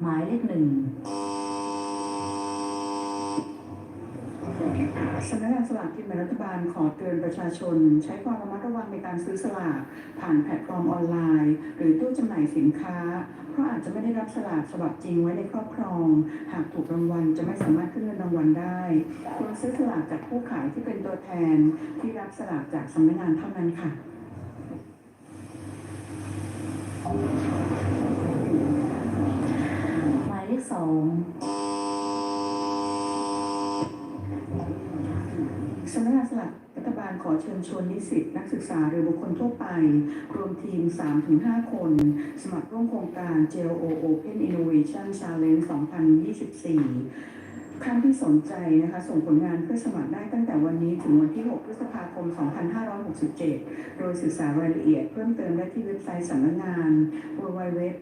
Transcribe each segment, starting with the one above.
หมายเลขหนึ่งสำนักงานสลากกินแบ่งรัฐบาลขอเตือนประชาชน ใช้ความระมัดระวังในการซื้อสลากผ่านแพลตฟอร์มออนไลน์ หรือตู้จำหน่ายสินค้า เพราะอาจจะไม่ได้รับสลากฉบับจริงไว้ในครอบครอง หากถูกรางวัลจะไม่สามารถขึ้นเงินรางวัลได้ควรซื้อสลากจากผู้ขายที่เป็นตัวแทนที่รับสลากจากสำนักงานเท่านั้นค่ะ เลขสองสำนักงานสลากรัฐบาลขอเชิญชวนนิสิตนักศึกษาหรือบุคคลทั่วไป รวมทีม 3-5 คน สมัครร่วมโครงการ JO Open Innovation Challenge 2024 ท่านที่สนใจนะคะส่งผลงานเพื่อสมัครได้ตั้งแต่วันนี้ถึงวันที่ 6 พฤษภาคม 2567 โดยศึกษารายละเอียดเพิ่มเติมได้ที่เว็บไซต์สำนักงาน www.glo.or.th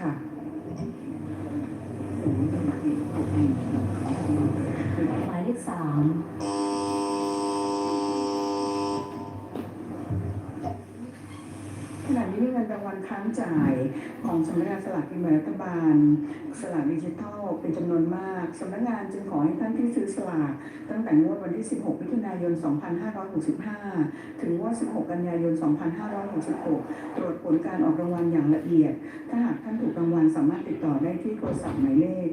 ค่ะหมายเลข3างวัลค้าจ่ายของสำนักงานสลากกินแบ่งรัฐบาล สลากดิจิทัลเป็นจำนวนมากสำนักงานจึงขอให้ท่านที่ซื้อสลากตั้งแต่งวดวันที่ 16 มิถุนายน 2565 ถึงงวด 16 กันยายน 2566 ตรวจผลการออกรางวัลอย่างละเอียด ถ้าหากท่านถูกรางวัลสามารถติดต่อได้ที่โทรศัพท์หมายเลข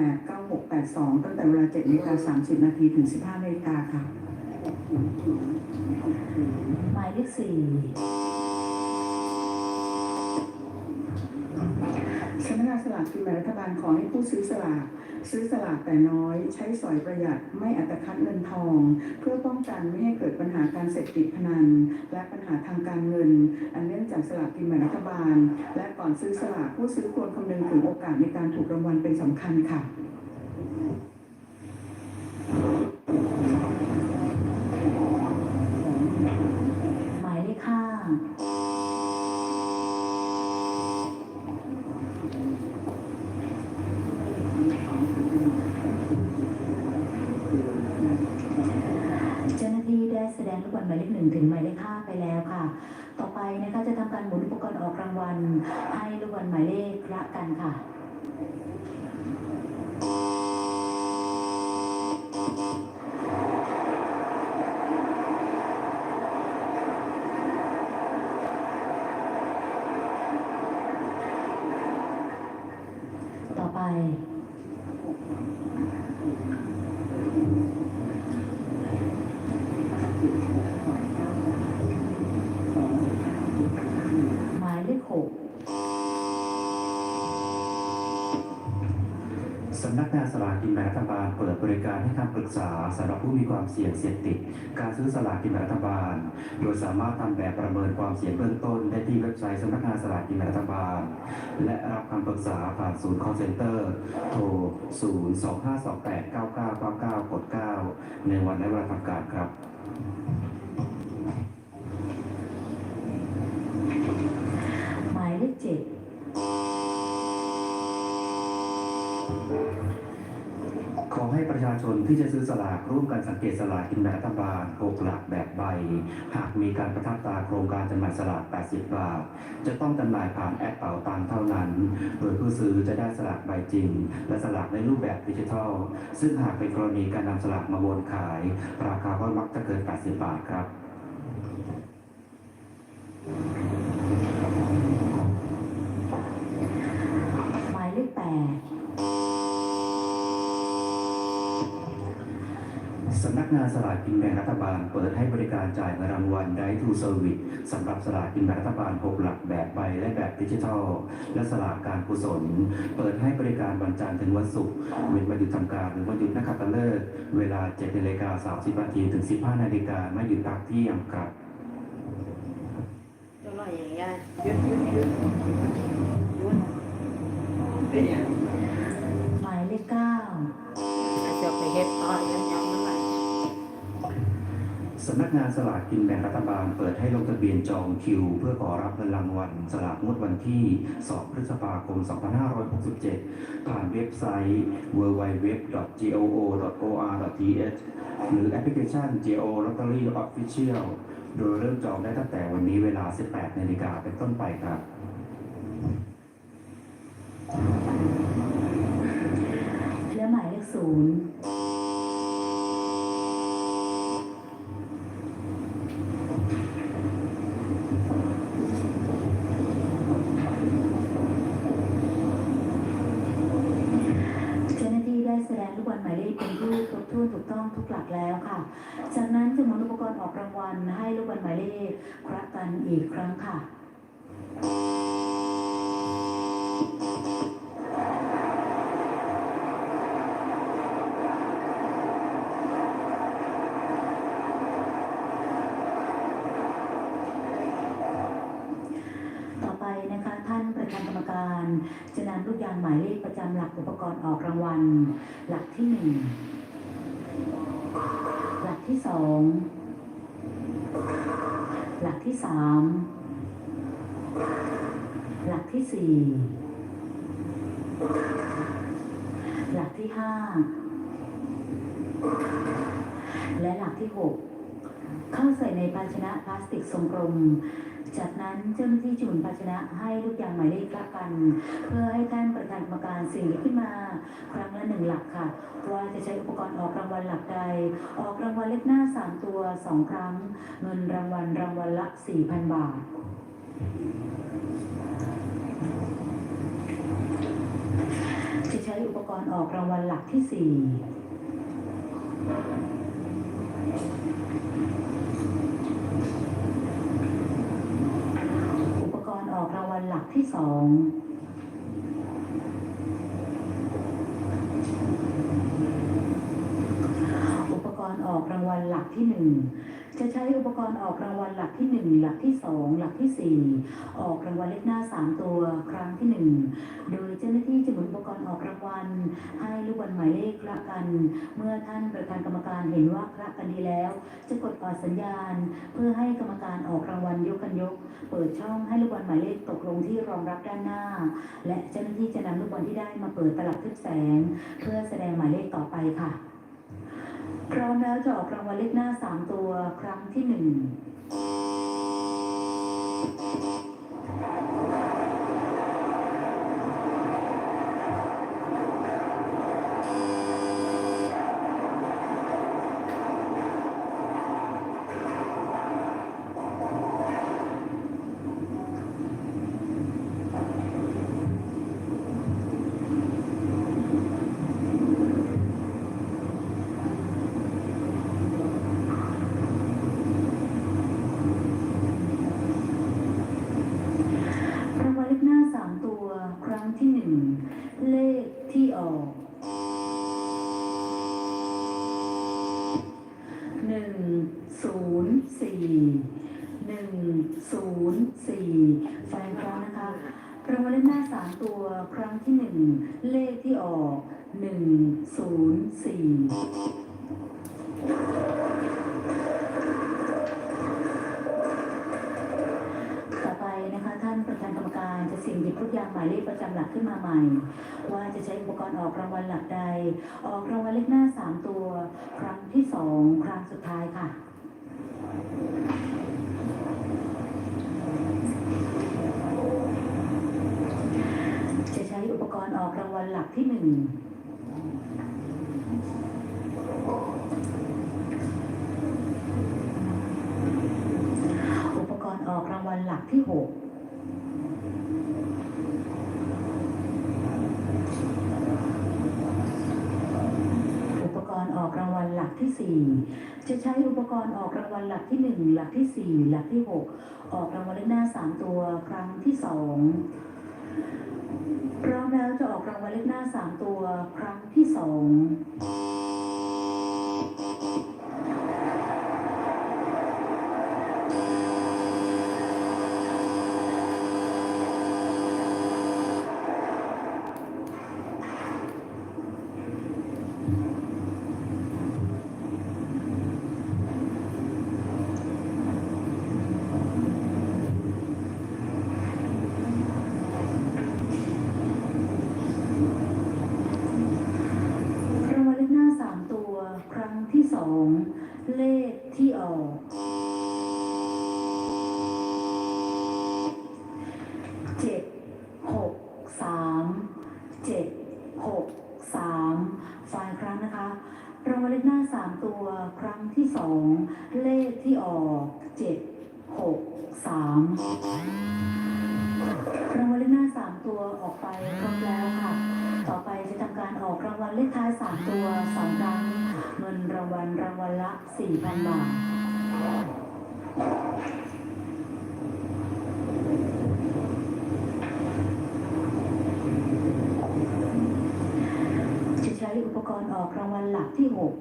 025289682 ตั้งแต่เวลา7นาฬิกา30 นาทีถึง 15นาฬิกาค่ะหมายเลขสี่ำนักงากกินแบ่งรัฐบาลขอให้ผู้ซื้อสลากซื้อสลากแต่น้อย ใช้สอยประหยัดไม่อัตคัดเงินทอง เพื่อป้องกันไม่ให้เกิดปัญหาการเสพติดพนัน และปัญหาทางการเงิน อันเนื่องจากสลากกินแบ่งรัฐบาล และก่อนซื้อสลากผู้ซื้อควรคำนึงถึงโอกาสในการถูกรางวัลเป็นสำคัญค่ะ หมายเลขห้า เจ้าหน้าที่ ได้แดงลูกบอลหมายเลขหนึ่งถึงหมายเลขห้าไปแล้วค่ะ ต่อไปนะคะจะทำการหมุนอุปกรณ์ออกรางวัลให้ลูกบอลหมายเลขละกันค่ะ ต่อไป หมายเลขหก สำนักงานสลากกินแบ่งรัฐบาลเปิดบริการให้คำปรึกษาสำหรับผู้มีความเสี่ยงเสี่ยงติด การซื้อสลากกินแบ่งรัฐบาล โดยสามารถทำแบบประเมินความเสี่ยงเบื้องต้นได้ที่เว็บไซต์สำนักงานสลากกินแบ่งรัฐบาล และรับคำปรึกษาผ่านศูนย์ call center โทร 0 2 5 2 8 9 9 9 9กด9ในวันและเวลาทำการครับหมายเลขเจ็ด ขอให้ประชาชนที่จะซื้อสลากร่วมกันสังเกตสลากกินแบ่งรัฐบาลหกหลักแบบใบ หากมีการประทับตาโครงการจำหน่ายสลาก 80 บาท จะต้องจำหน่ายผ่านแอปเป๋าตังเท่านั้น โดยผู้ซื้อจะได้สลากใบจริง และสลากในรูปแบบดิจิทัล ซึ่งหากเป็นกรณีการนำสลากมาวนขาย ราคาก็มักจะเกิน 80 บาทครับหมายเลข8 สำนักงานสลากกินแบ่งรัฐบาลเปิดให้บริการจ่ายเงินรางวัลได้ทูเซอร์วิสสำหรับสลากกินแบ่งรัฐบาล 6 หลักแบบใบและแบบดิจิทัล และสลากการกุศล เปิดให้บริการวันจันทร์ถึงวันศุกร์เว้นวันหยุดทำการหรือวันหยุดนักขัตฤกษ์เวลา7นาฬิกา30นาทีถึง 15นาฬิกาไม่หยุดพักเที่ยงครับจะหน่อยอย่างเงี้ยยืดยืดยืดยืดเป็นย่างหมายเลขเก้าจะไปเฮ็ดต่อยังยังมัน สำนักงานสลากกินแบ่งรัฐบาลเปิดให้ลงทะเบียนจองคิว เพื่อขอรับเงินรางวัลสลากงวดวันที่ 2 พฤษภาคม 2567 ผ่านเว็บไซต์ www.goo.or.th หรือแอปพลิเคชัน GO Lottery Official โดยเริ่มจองได้ตั้งแต่วันนี้เวลา 18 นาฬิกาเป็นต้นไปครับและหมายเลขศูนย์เจ้าหน้าที่ได้แสดงลูกบอล หมายเลขเป็นที่ครบถ้วนถูกต้องทุกหลักแล้วค่ะ จากนั้นจะหมุนอุปกรณ์ออกรางวัลให้ลูกบอลหมายเลขคระกันอีกครั้งค่ะ ต่อไปนะคะท่านประธานกรรมการ จะนำลูกยางหมายเลขประจำหลักอุปกรณ์ออกรางวัล หลักที่หนึ่งหลักที่สองหลักที่สามหลักที่สี่หลักที่ห้าและหลักที่หกเข้าใส่ในภาชนะพลาสติกทรงกลม จากนั้นเจ้าหน้าที่จุนภาชนะให้ลูกยางหมายเลขละกัน เพื่อให้ท่านประธานกรรมการสิ่งขึ้นมา ครั้งละหนึ่งหลักค่ะ ว่าจะใช้อุปกรณ์ออกรางวัลหลักใด ออกรางวัลเลขหน้า3ตัว2ครั้ง เงินรางวัลรางวัลละ4,000บาทจะใช้อุปกรณ์ออกรางวัลหลักที่4 อุปกรณ์ออกรางวัล หลักที่สองอุปกรณ์ออกรางวัลหลักที่หนึ่ง จะใช้อุปกรณ์ออกรางวัลหลักที่หนึ่งหลักที่สองหลักที่สี่ออกรางวัลเลขหน้าสามตัวครั้งที่หนึ่งโดยเจ้าหน้าที่จะหมุนอุปกรณ์ออกรางวัลให้ลูกบอลหมายเลขละกัน เมื่อท่านประธานกรรมการเห็นว่าคละกันดีแล้ว จะกดออดสัญญาณ เพื่อให้กรรมการออกรางวัลยกกันยก เปิดช่องให้ลูกบอลหมายเลขตกลงที่รองรับด้านหน้า และเจ้าหน้าที่จะนำลูกบอลที่ได้มาเปิดตลับทึบแสง เพื่อแสดงหมายเลขต่อไปค่ะ พร้อมแล้วจะออกรางวัลเลขหน้า3ตัวครั้งที่1รางวัลเลขหน้า 3 ตัวครั้งที่ 1 เลขที่ออกหนึ่งศูนย์สี่หนึ่งศูนย์สี่แฟนครั้งนะคะรางวัลเลขหน้าสามตัวครั้งที่หนึ่งเลขที่ออกหนึ่งศูนย์สี่านประธานกรรมการจะเสี่ยงหยิบลูกยางหมายเลขประจำหลักขึ้นมาใหม่ ว่าจะใช้อุปกรณ์ออกรางวัลหลักใด ออกรางวัลเลขหน้า 3 ตัว ครั้งที่ 2 ครั้งสุดท้ายค่ะจะใช้อุปกรณ์ออกรางวัลหลักที่1อุปกรณ์ออกรางวัลหลักที่6อุปกรณ์ออกรางวัลหลัก ที่ 4 จะใช้อุปกรณ์ออกรางวัลหลักที่ 1 หลักที่ 4 หลักที่ 6 ออกรางวัลเลขหน้า 3 ตัวครั้งที่ 2 พร้อมแล้วจะออกรางวัลเลขหน้า 3 ตัวครั้งที่ 2 รางวัลเลขหน้า 3 ตัวครั้งที่ 2 เลขที่ออก เจ็ด ครั้งที่สองเลข ที่ออกเจ็ดหกสามรางวัลเลขหน้าสามตัวออกไปครบแล้วค่ะ ต่อไปจะทำการออกรางวัลเลขท้ายสามตัวสองครั้งเงินรางวัลรางวัลละสี่พันบาทจะใช้อุปกรณ์ออกรางวัลหลักที่หก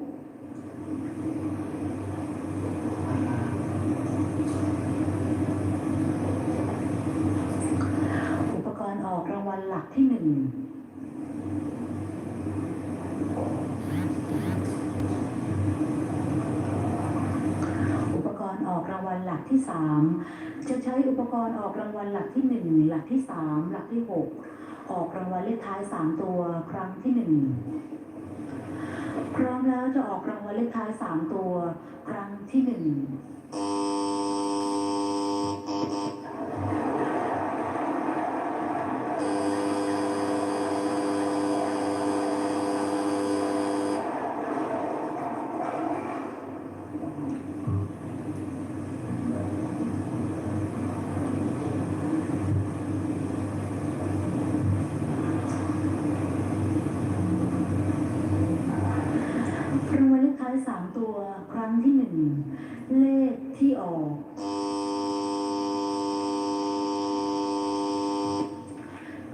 อุปกรณ์ออกรางวัล หลักที่หนึ่งอุปกรณ์ออกรางวัลหลักที่สามจะใช้อุปกรณ์ออกรางวัลหลักที่หนึ่งหลักที่สามหลักที่หกออกรางวัลเลขท้ายสามตัวครั้งที่หนึ่งพร้อมแล้วจะออกรางวัลเลขท้ายสามตัว ครั้งที่หนึ่ง ขท้ายสามตัวครั้งที่หนึ่งเลขที่ออก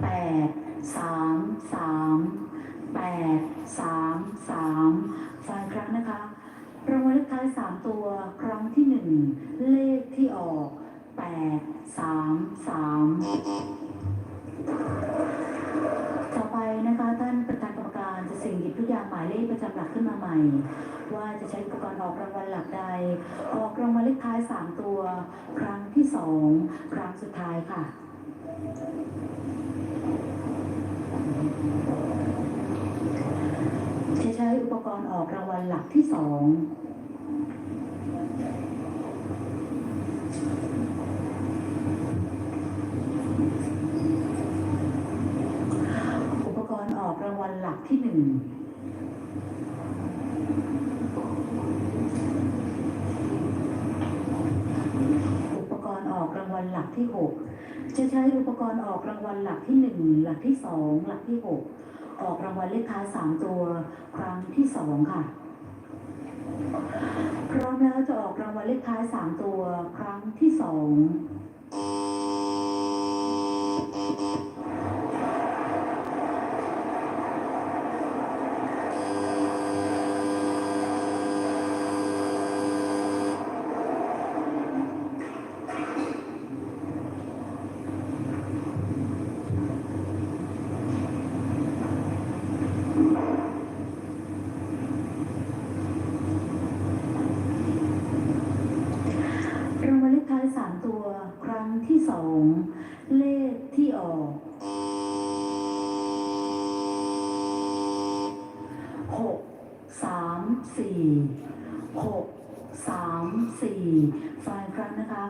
แปดสามสามแปดสามสามฟังอีกครั้งนะคะรางวัลเลขท้ายสามตัวครั้งที่หนึ่งเลขที่ออกแปดสามสามต่อไปนะคะท่านประธานกรรม การจะสี่งหยิบทุกอย่างหมายเลขประจำหลักขึ้นมาใหม่ ว่าจะใช้อุปกรณ์ออกรางวัลหลักใด ออกรางวัลเลขท้าย 3 ตัว ครั้งที่ 2 ครั้งสุดท้ายค่ะจะใช้อุปกรณ์ออกรางวัลหลักที่2อุปกรณ์ออกราง วัลหลักที่หนึ่งอุปกรณ์ออกรางวัลหลักที่หกจะใช้อุปกรณ์ออกรางวัลหลักที่หนึ่งหลักที่สองหลักที่หกออกรางวัลเลขท้ายสามตัว ครั้งที่สองค่ะพร้อมแล้วจะออกรางวัลเลขท้ายสามตัว ครั้งที่สอง 4ฝ่ายครั้งนะคะ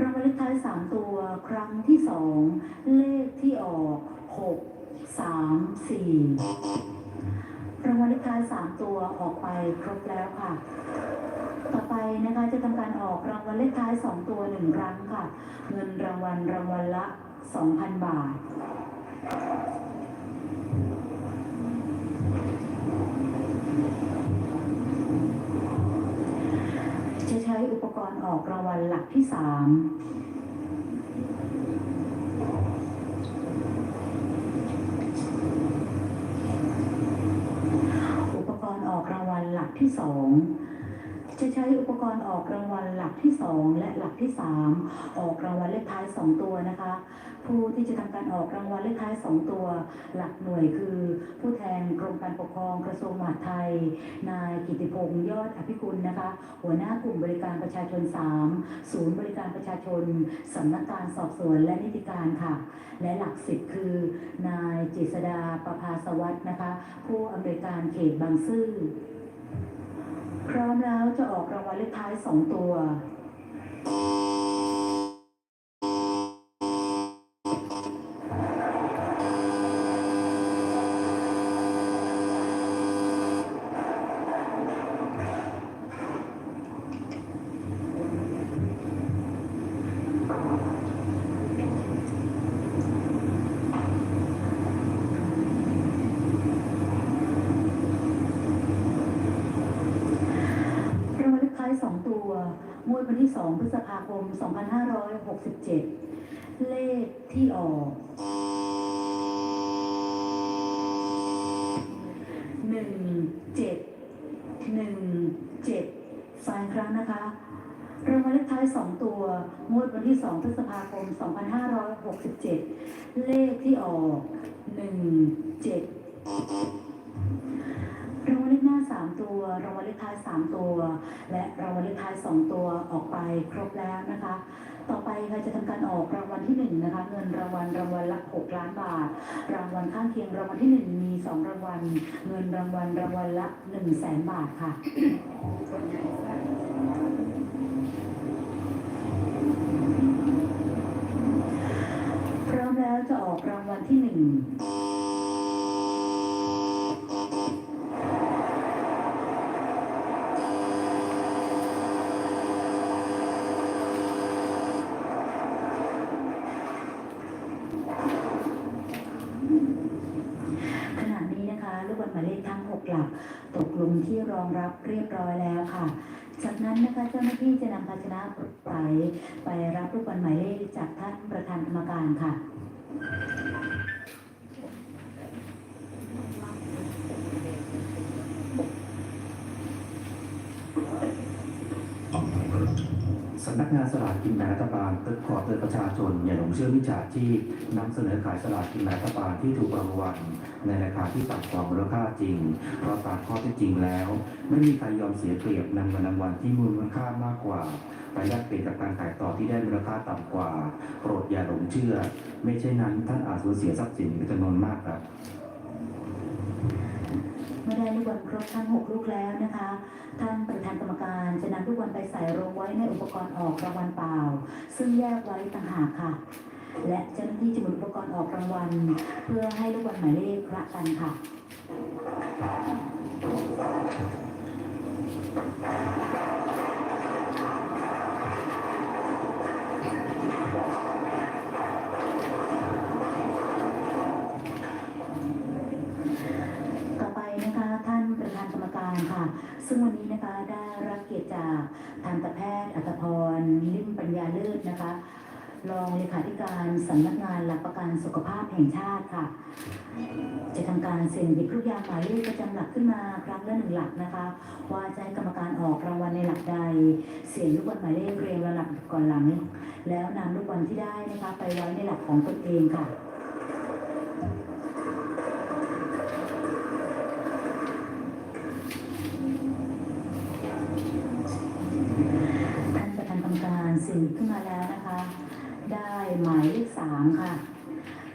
รางวัลเลขท้าย 3 ตัวครั้งที่ 2 เลขที่ออก 6 3 4 รางวัลเลขท้าย 3 ตัวออกไปครบแล้วค่ะ ต่อไปนะคะจะทำการออกรางวัลเลขท้าย 2 ตัว 1 ครั้งค่ะ เงินรางวัลรางวัลละ 2,000 บาท อุปกรณ์ออกรางวัลหลักที่สามอุปกรณ์ออกรางวัลหลักที่สอง จะใช้อุปกรณ์ออกรางวัลหลักที่ 2 และหลักที่ 3 ออกรางวัลเลขท้าย 2 ตัวนะคะ ผู้ที่จะทำการออกรางวัลเลขท้าย 2 ตัว หลักหน่วยคือ ผู้แทนกรมการปกครองกระทรวงมหาดไทย นายกิติพงศ์ยอดอภิคุณนะคะ หัวหน้ากลุ่มบริการประชาชน 3 ศูนย์บริการประชาชนสำนักการสอบสวนและนิติการค่ะ และหลักสิบคือ นายเจษดาประภาสวัสด์นะคะ ผู้อำนวยการเขตบางซื่อ พร้อมแล้วจะออกรางวัลเลขท้ายสองตัว งวดวันที่ 2 พฤษภาคม 2567 เลขที่ออกหนึ่งเจ็ดหนึ่งเจ็ดฟังครั้งนะคะรางวัลเลขท้าย 2 ตัว งวดวันที่ 2 พฤษภาคม 2567 เลขที่ออก 1 7 หน้า 3 ตัว รางวัลเลขท้าย 3 ตัว และรางวัลเลขท้าย 2 ตัวออกไปครบแล้วนะคะ ต่อไปค่ะจะทำการออกรางวัลที่ 1 นะคะ เงินรางวัลรางวัลละ 6 ล้านบาท รางวัลข้างเคียงรางวัลที่ 1 มี 2 รางวัล เงินรางวัลรางวัลละ1 0 0 0 0แสนบาทค่ะพร้อมแล้วจะออกรางวัลที่ 1 ขณะนี้นะคะลูกบอลหมายเลขทั้ง 6 หลัก ตกลงที่รองรับเรียบร้อยแล้วค่ะ จากนั้นนะคะเจ้าหน้าที่จะนำภาชนะไปไปรับลูกบอลหมายเลขจากท่านประธานกรรมการค่ะ สำนักงานสลากกินแบ่งรัฐบาลขอเตือนประชาชนอย่าหลงเชื่อมิจฉาชีพนำเสนอขายสลากกินแบ่งรัฐบาลที่ถูกรางวัลในราคาที่ต่ำกว่ามูลค่าจริง เพราะตามข้อเท็จจริงแล้ว ไม่มีใครยอมเสียเปรียบนำเงินรางวัลที่มูลค่ามากกว่าไปแลกเปลี่ยนกับการขายต่อที่ได้มูลค่าต่ำกว่า โปรดอย่าหลงเชื่อ ไม่เช่นนั้นท่านอาจสูญเสียทรัพย์สินเป็นจำนวนมากครับ เมื่อได้ลูกบอลครบทั้ง6ลูกแล้วนะคะท่านประธานกรรมการจะนำลูกบอลไปใส่รวมไว้ในอุปกรณ์ออกรางวัลเปล่า ซึ่งแยกไว้ต่างหากค่ะ และเจ้าหน้าที่จะหมุนอุปกรณ์ออกรางวัล เพื่อให้ลูกบอลหมายเลขละกันค่ะต่อไปนะคะท่านประธาน การค่ะ ซึ่งวันนี้นะคะได้รับเกียรติจากทันตแพทย์อัตพรลิมปัญญาเลิศนะคะ รองเลขาธิการสำนักงานหลักประกันสุขภาพแห่งชาติค่ะ จะทำการเซ็นหยิบลูกยางหมายเลขประจำหลักขึ้นมาครั้งละหนึ่งหลักนะคะ ว่าจะให้กรรมการออกรางวัลในหลักใด เสียงลูกบอลหมายเลขเรียงลำดับก่อนหลัง แล้วนำลูกบอลที่ได้นะคะไปไว้ในหลักของตนเองค่ะ การสื่อขึ้นมาแล้วนะคะ ได้หมายเลขสามค่ะ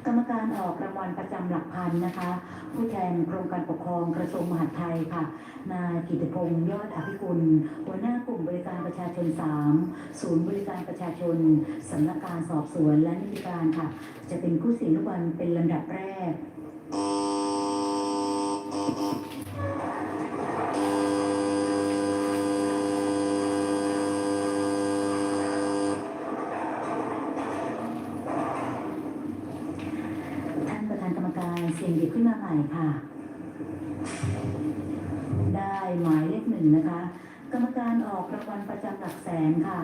กรรมการออกรางวัลประจำหลักพันนะคะ ผู้แทนกรมการปกครองกระทรวงมหาดไทยค่ะ นายกิติพงศ์ยอดอภิกุลหัวหน้ากลุ่มบริการประชาชน3ศูนย์บริการประชาชนสำนักการสอบสวนและนิติการค่ะ จะเป็นผู้เสียงลูกบอลเป็นลำดับแรกท่านประธานกรรมการเสีย งหยิบขึ้นมาใหม่ค่ะ ได้หมายเลขหนึ่งนะคะ กรรมการออกรางวัลประจำหลักแสนค่ะ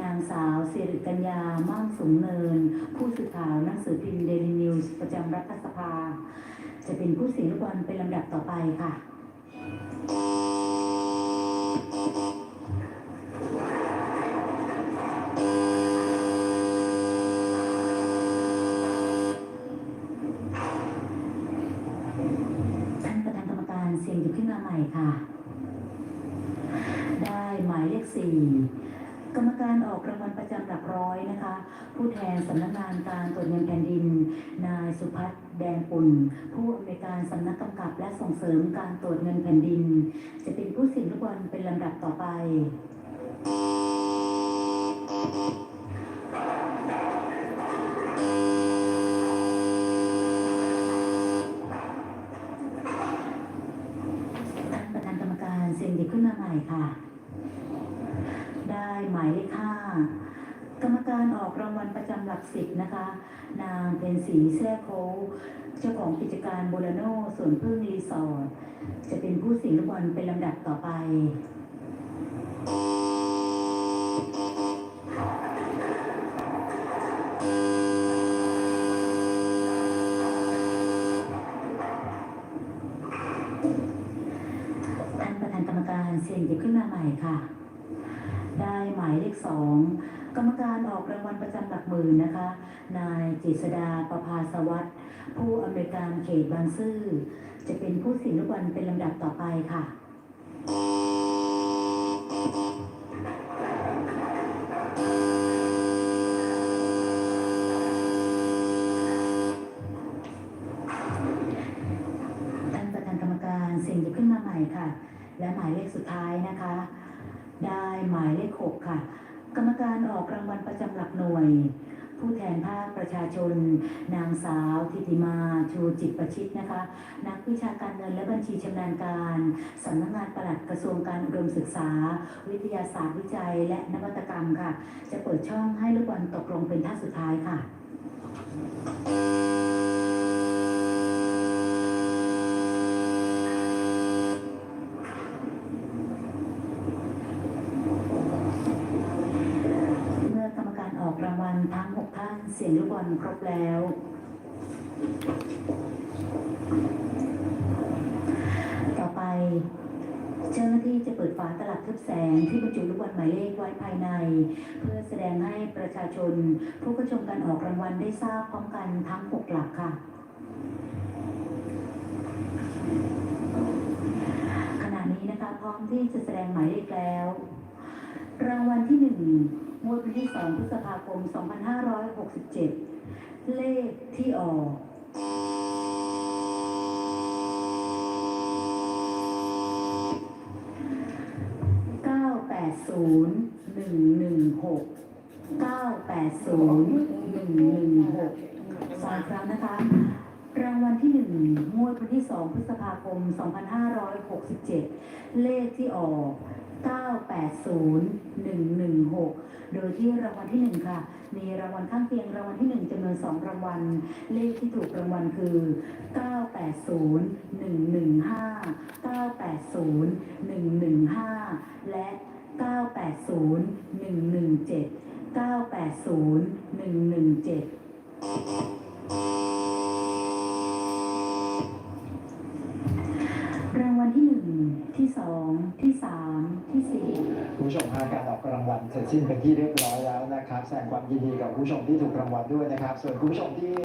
นางสาวสิริกัญญามั่งสูงเนิน ผู้สื่อข่าวหนังสือพิมพ์เดลินิวส์ประจำรัฐสภา จะเป็นผู้เสียงลูกบอลเป็นลำดับต่อไปค่ะ ท่านประธานกรรมการเสียงหยิบขึ้นมาใหม่ ค่ะ ได้หมายเลขสี่กรรมการออกรางวัลประจำหลักร้อยนะคะ ผู้แทนสำนักงานการตรวจเงินแผ่นดิน นายสุพัฒน์แดงปุ่น ผู้อำนวยการสำนักกำกับและส่งเสริมการตรวจเงินแผ่นดิน จะเป็นผู้เสี่ยงลูกบอลเป็นลำดับต่อไป ท่านประธานกรรมการเสียง หยิบขึ้นมาใหม่ค่ะ ได้หมายเลขห้ากรรมการออกรางวัลประจำหลักสิบนะคะ นางเป็นสีแท่โคเจ้าของกิจการโบลาโนสวนพึ่งรีสอร์ทจะเป็นผู้เสิงรางวัลเป็นลำดับต่อไป ใหม่ค่ะ ได้หมายเลขสองกรรมการออกรางวัลประจำหลักหมื่นนะคะ นายจิษดาประภาสวัสดิ์ผู้อำนวยการเขตบางซื่อ จะเป็นผู้เสิงลูกบอลเป็นลำดับต่อไปค่ะ ท่านประธานกรรมการเสี่ยงหยิบขึ้นมาใหม่ค่ะ และหมายเลขสุดท้ายนะคะ ได้หมายเลขหกค่ะ กรรมการออกรางวัลประจำหลักหน่วย ผู้แทนภาคประชาชน นางสาว ทิติมา ชูจิตประชิตนะคะ นักวิชาการเงินและบัญชีชำนาญการสำนักงานปลัดกระทรวงการอุดมศึกษา วิทยาศาสตร์วิจัย และนวัตกรรมค่ะ จะเปิดช่องให้ลูกบอลตกลงเป็นท่าสุดท้ายค่ะ เมื่อกรรมการออกรางวัลทั้ง 6 ท่าน เสียงลูกบอลครบแล้ว ต่อไป เจ้าหน้าที่จะเปิดฝาตลับทึบแสงที่บรรจุลูกบอลหมายเลขไว้ภายใน เพื่อแสดงให้ประชาชน ผู้เข้าชมการออกรางวัลได้ทราบพร้อมกันทั้ง6หลักค่ะขณะนี้นะคะพร้อมที่จะแสดงหมายเลขแล้ว รางวัลที่หนึ่ง งวดวันที่สองพฤษภาคม 2567 เลขที่ออกเก้าแปดศูนย์หนึ่งหนึ่งหกเก้าแปดศูนย์หนึ่งหนึ่งหกสองครั้งนะคะ รางวัลที่หนึ่งงวดวันที่สองพฤษภาคม 2567 เลขที่ออก 980116 โดยที่รางวัลที่หนึ่งค่ะ มีรางวัลข้างเคียงรางวัลที่หนึ่งจำนวนสองรางวัล เลขที่ถูกรางวัลคือ 980115 980115 และ 980117 980117 สองที่สามที่สี่ผู้ชมฮะการออกรางวัลเสร็จสิ้นเป็นที่เรียบร้อยแล้วนะครับ แสดงความยินดีกับผู้ชมที่ถูกรางวัลด้วยนะครับ ส่วนผู้ชมที่